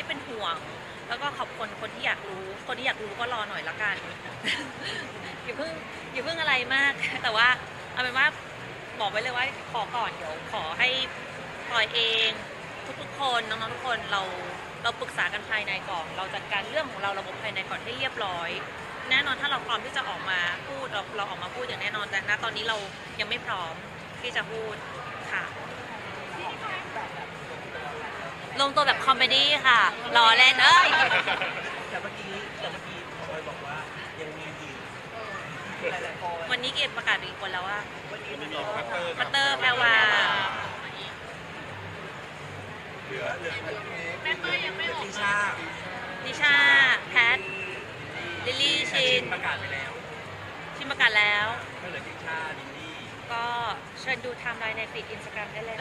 ที่เป็นห่วง แล้วก็ขอบคุณคนที่อยากรู้ คนที่อยากรู้ก็รอหน่อยละกัน อย่าเพิ่งอย่าเพิ่งอะไรมาก แต่ว่าเอาเป็นว่าบอกไว้เลยว่าขอก่อนเดี๋ยวขอให้ปล่อยเองทุกๆคนน้องๆทุกคนเราเราปรึกษากันภายในก่อน เราจัดการเรื่องของเราระบบภายในก่อนให้เรียบร้อย แน่นอนถ้าเราพร้อมที่จะออกมาพูดเราเราออกมาพูดอย่างแน่นอนแต่ณตอนนี้เรายังไม่พร้อมที่จะพูดค่ะ ลงตัวแบบคอมเมดี้ค่ะรอเล่นเอ้ยแต่เมื่อกี้แต่เมื่อกี้พลอยบอกว่ายังมีอีกหลายๆคนวันนี้เกดประกาศไปอีกคนแล้วว่าวันนี้มีมีพัตเตอร์พัตเตอร์แปลว่าเหลือเหลือแม่ก็ยังไม่ออกติชานิชาแพทลิลลี่ชินประกาศไปแล้วชินประกาศแล้วก็เหลือติชาลิลลี่ก็เชิญดูไทม์ไลน์ในฟีดอินสตาแกรมได้เลย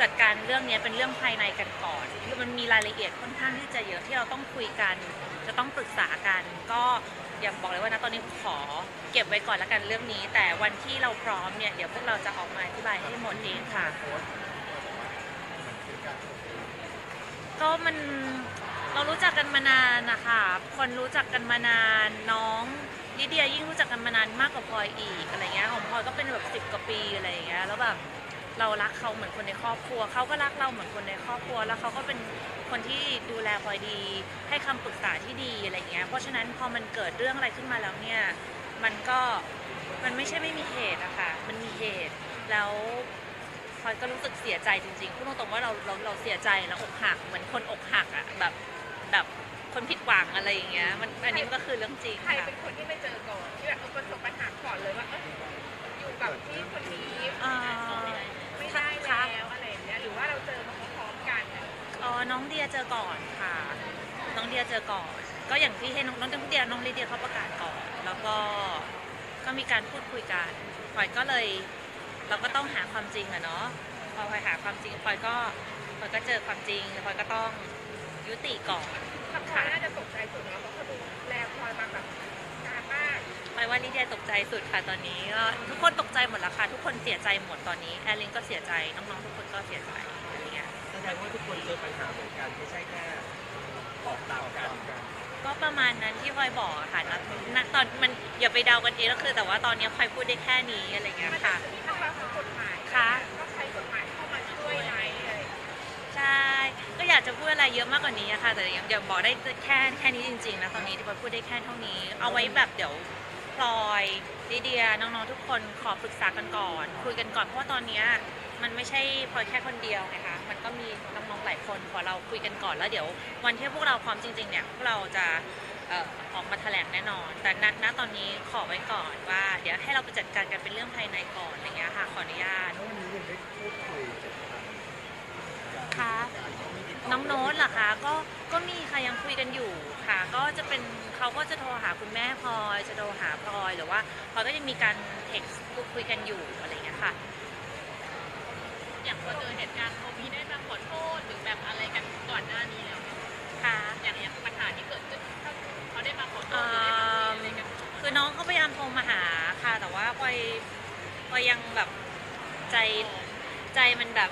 จัดการเรื่องนี้เป็นเรื่องภายในกันก่อนคือมันมีรายละเอียดค่อนข้างที่จะเยอะที่เราต้องคุยกัน จะต้องปรึกษากัน ก็อย่างบอกเลยว่านะตอนนี้ขอเก็บไว้ก่อนแล้วกันเรื่องนี้ แต่วันที่เราพร้อมเนี่ยเดี๋ยวพวกเราจะออกมาอธิบายให้หมดเองค่ะ ก็มันเรารู้จักกันมานานนะคะคนรู้จักกันมานานน้องลิเดียยิ่งรู้จักกันมานานมากกว่าพลอยอีกอะไรเงี้ยของพลอยก็เป็นแบบสิบกว่าปีอะไรเงี้ยแล้วแบบ เรารักเขาเหมือนคนในครอบครัว เขาก็รักเราเหมือนคนในครอบครัว แล้วเขาก็เป็นคนที่ดูแลพลอยดี ให้คำปรึกษาที่ดีอะไรเงี้ย เพราะฉะนั้นพอมันเกิดเรื่องอะไรขึ้นมาแล้วเนี่ย มันก็มันไม่ใช่ไม่มีเหตุอะค่ะ มันมีเหตุ แล้วพลอยก็รู้สึกเสียใจจริงๆ พูดตรงๆว่าเราเราเราเสียใจแล้วอกหักเหมือนคนอกหักอะแบบแบบคนผิดหวังอะไรอย่างเงี้ย มันอันนี้ก็คือเรื่องจริงใครค่ะเป็นคนที่ไปเจอก่อนที่แบบเอาประสบปัญหาก่อนเลยว่าเอ้ยอยู่กับที่คนนี้ อ่า ไม่ได้แล้วอะไรอย่างเงี้ยหรือว่าเราเจอมาพร้อมๆกันอ๋อน้องเดียเจอก่อนค่ะ น้องเดียเจอก่อน ก็อย่างที่ให้น้องน้องเดียน้องลิเดียเขาประกาศก่อน แล้วก็ก็มีการพูดคุยกันพลอยก็เลย เราก็ต้องหาความจริงอะเนาะพอพลอยหาความจริงพลอยก็พลอยก็เจอความจริงพลอยก็ต้องยุติก่อนถ้าพลอยน่าจะตกใจสุด หมายว่าลิเดียตกใจสุดค่ะตอนนี้ก็ทุกคนตกใจหมดแล้วค่ะทุกคนเสียใจหมดตอนนี้แอลลินก็เสียใจน้องๆทุกคนก็เสียใจอะไรเงี้ยแสดงว่าทุกคนเจอปัญหาเหมือนกันไม่ใช่แค่ออกต่างกันก็ประมาณนั้นที่พลอยบอกอะค่ะณณตอนมันอย่าไปเดากันเองก็คือ แต่ว่าตอนนี้พลอยพูดได้แค่นี้อะไรเงี้ยมันค่ะจะมีทั้งเรื่องของกฎหมายค่ะต้องใช้กฎหมายเข้ามาช่วยไหมอะไรอย่างเงี้ยใช่ก็อยากจะพูดอะไรเยอะมากกว่านี้อะค่ะแต่ยังยังบอกได้แค่แค่นี้จริงๆนะตอนนี้ที่พลอยพูดได้แค่เท่านี้ เอาไว้แบบเดี๋ยว พลอยลิเดียน้องๆทุกคนขอปรึกษากันก่อน คุยกันก่อนเพราะว่าตอนเนี้ยมันไม่ใช่พลอยแค่คนเดียวไงคะมันก็มีน้องๆหลายคนขอเราคุยกันก่อนแล้วเดี๋ยว วันที่พวกเราพร้อมจริงๆเนี่ยพวกเราจะเอ่อออกมาแถลงแน่นอน แต่ณณตอนนี้ขอไว้ก่อนว่า เดี๋ยวให้เราไปจัดการกันเป็นเรื่องภายในก่อนอย่างเงี้ยค่ะขออนุญาตแล้ววันนี้ยังได้พูดคุยกับทางค่ะน้องโน้ตเหรอคะก็ก็มีค่ะยังคุยกันอยู่ ค่ะก็จะเป็นเขาก็จะโทรหาคุณแม่พลอยจะโทรหาพลอยหรือว่าพลอยก็จะมีการเท็กซ์พูดคุยกันอยู่อะไรอย่างเงี้ยค่ะ อย่างพอเจอเหตุการณ์เขามีได้มาขอโทษหรือแบบอะไรกันก่อนหน้านี้แล้วไหมค่ะอย่างอย่างปัญหาที่เกิดขึ้นถ้าเขาได้มาขอโทเอ่ษหรือได้มาอคุยอะไรกันคือน้องเขาพยายามโทรมาหาค่ะ แต่ว่าพลอยพลอยยังแบบใจใจมันแบบ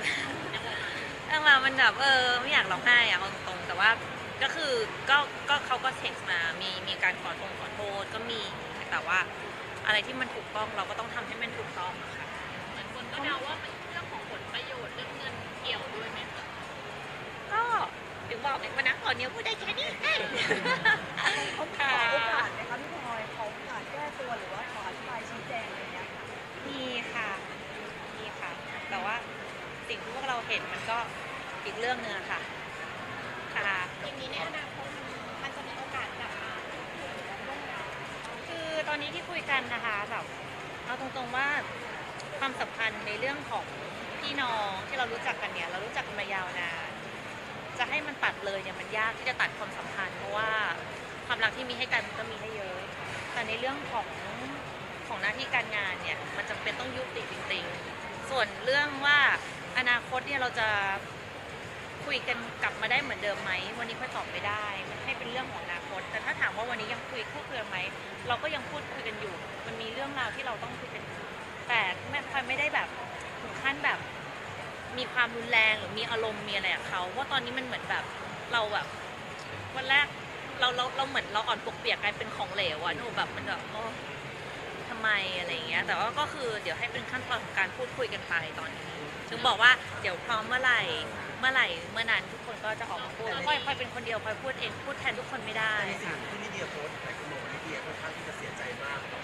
ตั้งมามันแบบเออไม่อยากร้องไห้อะเอาตรงๆแต่ว่า ก็คือก็ก็เขาก็เท็กซ์มา มีมีการขอโทษขอโทษก็มี แต่ว่าอะไรที่มันถูกต้องเราก็ต้องทำให้มันถูกต้องอะค่ะ เหมือนคนก็เดาว่าเป็นเรื่องของผลประโยชน์เรื่องเงินเกี่ยวด้วยไหมคะก็ถึงบอกไงว่านะตอนนี้พูดได้แค่นี้เขาขอโอกาสไหมคะพี่พลอยขอโอกาสแก้ตัวหรือว่าขออธิบายชี้แจงอะไรอย่างเงี้ยค่ะมีค่ะ มีค่ะ แต่ว่าสิ่งที่พวกเราเห็นมันก็อีกเรื่องหนึงอะค่ะค่ะ อย่างนี้ในอนาคตมันจะมีโอกาสกลับมาคือตอนนี้ที่คุยกันนะคะแบบเอาตรงๆว่าความสัมพันธ์ในเรื่องของพี่น้องที่เรารู้จักกันเนี่ย เรารู้จักกันมายาวนานจะให้มันตัดเลยเนี่ยมันยากที่จะตัดความสัมพันธ์เพราะว่าความรักที่มีให้กันมันก็มีให้เยอะ แต่ในเรื่องของของหน้าที่การงานเนี่ยมันจำเป็นต้องยุติจริง ๆ ส่วนเรื่องว่าอนาคตเนี่ยเราจะ คุยกันกลับมาได้เหมือนเดิมไหมวันนี้ค่อยตอบไม่ได้มันให้เป็นเรื่องของอนาคต แต่ถ้าถามว่าวันนี้ยังคุยคู่เครือไหมเราก็ยังพูดคุยกันอยู่ มันมีเรื่องราวที่เราต้องคุยกันอยู่แต่แม่พลอยไม่ได้แบบถึงขั้นแบบมีความรุนแรงหรือมีอารมณ์มีอะไรกับเขาเพราตอนนี้มันเหมือนแบบเราแบบวันแรกเราเราเราเหมือนเราอ่อนปวกเปียกกลายเป็นของเหลวอะหนูแบบมันแบบโอ้ ไมอะไรอย่างเงี้ย แต่ว่าก็คือเดี๋ยวให้เป็นขั้นตอนของการพูดคุยกันไปตอนนี้ ถึงบอกว่าเดี๋ยวพร้อมเมื่อไหร่ เมื่อไหร่ เมื่อนั้นทุกคนก็จะออกมาพูดพลอยพลอยเป็นคนเดียวพลอยพูดเอง พูดแทนทุกคนไม่ได้แต่ในสิ่งค่ะที่ลิเดียโพสต์หลายคนบอกว่าลิเดียค่อนข้างที่จะเสียใจมากกับ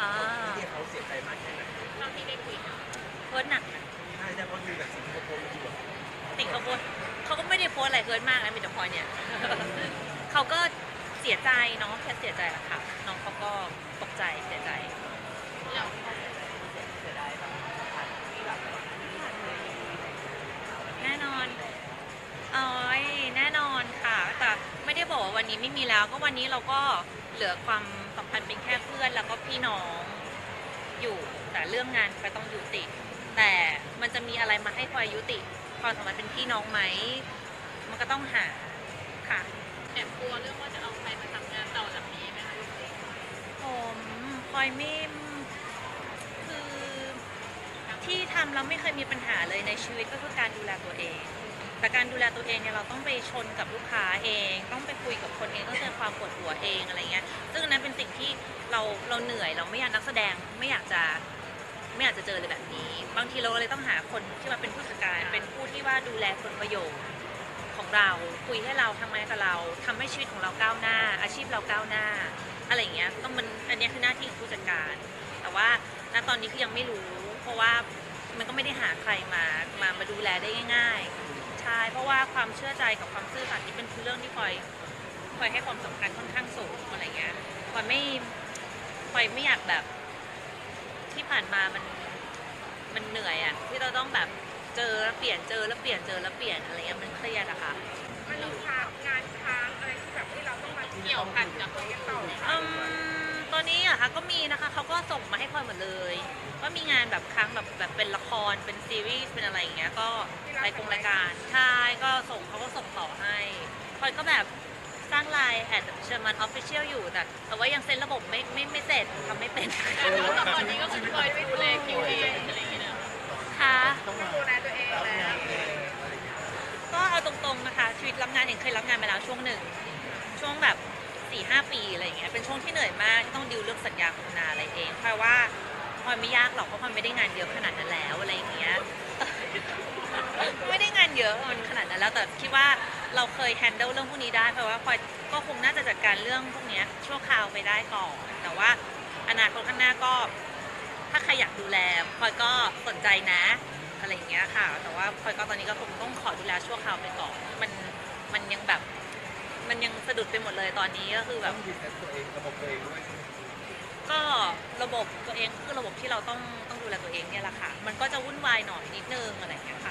อ่าลิเดียเขาเสียใจมากแค่ไหนเท่าที่ได้คุยกันโพสต์หนักนะใช่แต่เพราะดูแบบสิ่งที่เขาโพสต์มันดูแบบติ่งเขาโพสต์เขาก็ไม่ได้โพสต์อะไรเกินมากนะมีแต่พลอยเนี่ย เขาก็ เสียใจน้องแค่เสียใจแหละค่ะ น้องเขาก็ตกใจเสียใจแล้วแน่นอนอ๋อยแน่นอนค่ะ แต่ไม่ได้บอกว่าวันนี้ไม่มีแล้ว ก็วันนี้เราก็เหลือความสัมพันธ์เป็นแค่เพื่อนแล้วก็พี่น้องอยู่ แต่เรื่องงานก็ต้องยุติ แต่มันจะมีอะไรมาให้พลอยยุติความสัมพันธ์เป็นพี่น้องไหม มันก็ต้องหาค่ะ แอบกลัวเรื่องว่า พลอยไม่คือที่ทำแล้วไม่เคยมีปัญหาเลยในชีวิตก็คือการดูแลตัวเอง แต่การดูแลตัวเองเนี่ยเราต้องไปชนกับลูกค้าเอง ต้องไปคุยกับคนเองต้องเจอความปวดหัวเองอะไรเงี้ย ซึ่งนั้นเป็นสิ่งที่เราเราเหนื่อยเราไม่อยากนักแสดงไม่อยากจะไม่อยากจะเจอเลยแบบนี้ บางทีเราเลยต้องหาคนที่มาเป็นผู้จัดการ เป็นผู้ที่ว่าดูแลผลประโยชน์ของเรา คุยให้เราทำงานกับเราทำให้ชีวิตของเราก้าวหน้า อาชีพเราก้าวหน้า อะไรอย่างเงี้ยต้องมันอันนี้คือหน้าที่ของผู้จัดการ แต่ว่าณตอนนี้คือยังไม่รู้ เพราะว่ามันก็ไม่ได้หาใครมามามาดูแลได้ง่ายๆใช่เพราะว่าความเชื่อใจกับความซื่อสัตย์นี่เป็นเรื่องที่พลอยพลอยให้ความสำคัญค่อนข้างสูงอะไรเงี้ยพลอยไม่พลอยไม่อยากแบบ ที่ผ่านมามันมันเหนื่อยอะที่เราต้องแบบเจอแล้วเปลี่ยนเจอแล้วเปลี่ยนเจอแล้วเปลี่ยนอะไรเงี้ยมันเครียดอะค่ะมันมีค้าง เราต้องมาเกี่ยวพันกับคุยกันต่อไหมอืมตอนนี้อะคะก็มีนะคะเขาก็ส่งมาให้พลอยหมดเลยก็มีงานแบบครั้งแบบแบบเป็นละครเป็นซีรีส์เป็นอะไรอย่างเงี้ยก็รายกงรายการใช่ก็ส่งเขาก็ส่งต่อให้พลอยก็แบบสร้างไลน์แอดเชอร์มันออฟฟิเชียลอยู่แต่แต่ว่ายังเซ็นระบบไม่ไม่ไม่เสร็จทำไม่เป็นแต่ตอนนี้ก็คือเคยดูแลคิวเองอะไรอย่างเงี้ยนะค่ะต้องดูแลตัวเองแล้วก็เอาตรงๆนะคะชีวิตรับงานเองเคยรับงานมาแล้วช่วงหนึ่ง ช่วงแบบสี่ห้าปีอะไรอย่างเงี้ยเป็นช่วงที่เหนื่อยมากที่ต้องดิวเรื่องสัญญาโฆษณาอะไรเองเพราะว่าพลอยไม่ยากหรอกเพราะพลอยไม่ได้งานเยอะขนาดนั้นแล้วอะไรอย่างเงี้ยไม่ได้งานเยอะมันขนาดนั้นแล้วแต่คิดว่าเราเคยแฮนเดิลเรื่องพวกนี้ได้เพราะว่าพลอยก็คงน่าจะจัดการเรื่องพวกนี้ชั่วคราวไปได้ก่อนแต่ว่าอนาคตข้างหน้าก็ ถ้าใครอยากดูแลพลอยก็สนใจนะอะไรอย่างเงี้ยค่ะ แต่ว่าพลอยก็ตอนนี้ก็คงต้องขอดูแลชั่วคราวไปก่อนมันมันยังแบบ มันยังสะดุดไปหมดเลยตอนนี้ก็คือแบต้อบงดีแทนตัวเองระบบตัวเองด้วย ก็ระบบตัวเองคือระบบที่เราต้องต้องดูแลตัวเองเนี่ยแหละค่ะ มันก็จะวุ่นวายหน่อยนิดนึงอะไรอย่างเงี้ยค่ะ